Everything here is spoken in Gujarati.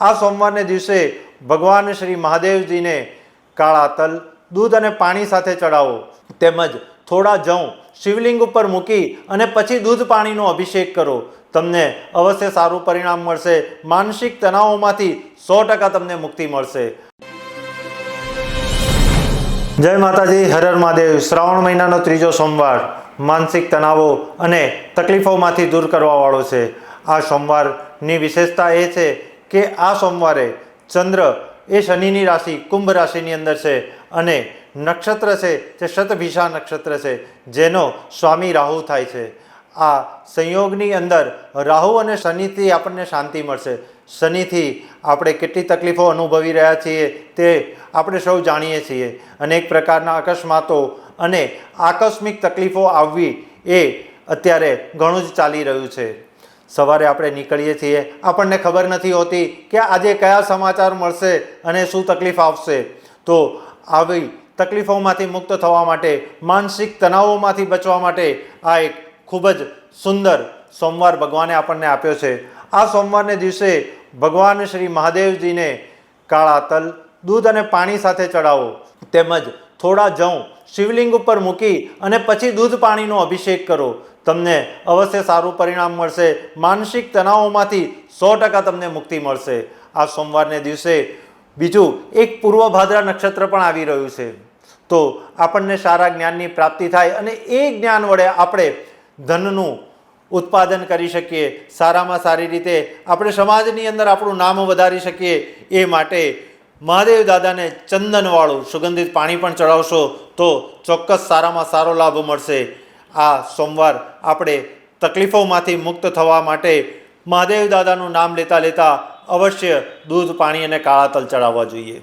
આ સોમવારને દિવસે ભગવાન શ્રી મહાદેવજીને કાળા તલ દૂધ અને પાણી સાથે ચડાવો. તેમજ થોડા જવ શિવલિંગ ઉપર મૂકી અને પછી દૂધ પાણીનો અભિષેક કરો. તમને અવશ્ય સારું પરિણામ મળશે. માનસિક તણાવોમાંથી સો ટકા તમને મુક્તિ મળશે. જય માતાજી, હર હર મહાદેવ. શ્રાવણ મહિનાનો ત્રીજો સોમવાર. માનસિક તણાવો અને તકલીફોમાંથી દૂર કરવાવાળો છે. આ સોમવારની વિશેષતા એ છે કે આ સોમવારે ચંદ્ર એ શનિની રાશિ, કુંભ રાશિની અંદર છે અને નક્ષત્ર છે તે શતભિષા નક્ષત્ર છે, જેનો સ્વામી રાહુ થાય છે. આ સંયોગની અંદર રાહુ અને શનિથી આપણને શાંતિ મળશે. શનિથી આપણે કેટલી તકલીફો અનુભવી રહ્યા છીએ તે આપણે સૌ જાણીએ છીએ. અનેક પ્રકારના અકસ્માતો અને આકસ્મિક તકલીફો આવવી એ અત્યારે ઘણું જ ચાલી રહ્યું છે. સવારે આપણે નીકળીએ છીએ. આપણને ખબર નથી હોતી કે આજે કયા સમાચાર મળશે અને શું તકલીફ આવશે. તો આવી તકલીફોમાંથી મુક્ત થવા માટે, માનસિક તણાવોમાંથી બચવા માટે આ એક ખૂબ જ સુંદર સોમવાર ભગવાને આપણને આપ્યો છે. આ સોમવારને દિવસે ભગવાન શ્રી મહાદેવજીને કાળા તલ દૂધ અને પાણી સાથે ચડાવો. તેમજ થોડા જવ શિવલિંગ ઉપર મૂકી અને પછી દૂધ પાણીનો અભિષેક કરો. તમને અવશ્ય સારું પરિણામ મળશે. માનસિક તણાવોમાંથી સો ટકા તમને મુક્તિ મળશે. આ સોમવારને દિવસે બીજું એક પૂર્વ ભાદ્રા નક્ષત્ર પણ આવી રહ્યું છે. તો આપણને સારા જ્ઞાનની પ્રાપ્તિ થાય અને એ જ્ઞાન વડે આપણે ધનનું ઉત્પાદન કરી શકીએ. સારામાં સારી રીતે આપણે સમાજની અંદર આપણું નામ વધારી શકીએ. એ માટે મહાદેવ દાદાને ચંદનવાળું સુગંધિત પાણી પણ ચડાવશો તો ચોક્કસ સારામાં સારો લાભ મળશે. આ સોમવાર આપણે તકલીફોમાંથી મુક્ત થવા માટે મહાદેવ દાદાનું નામ લેતા લેતા અવશ્ય દૂધ, પાણી અને કાળા તલ ચડાવવા જોઈએ.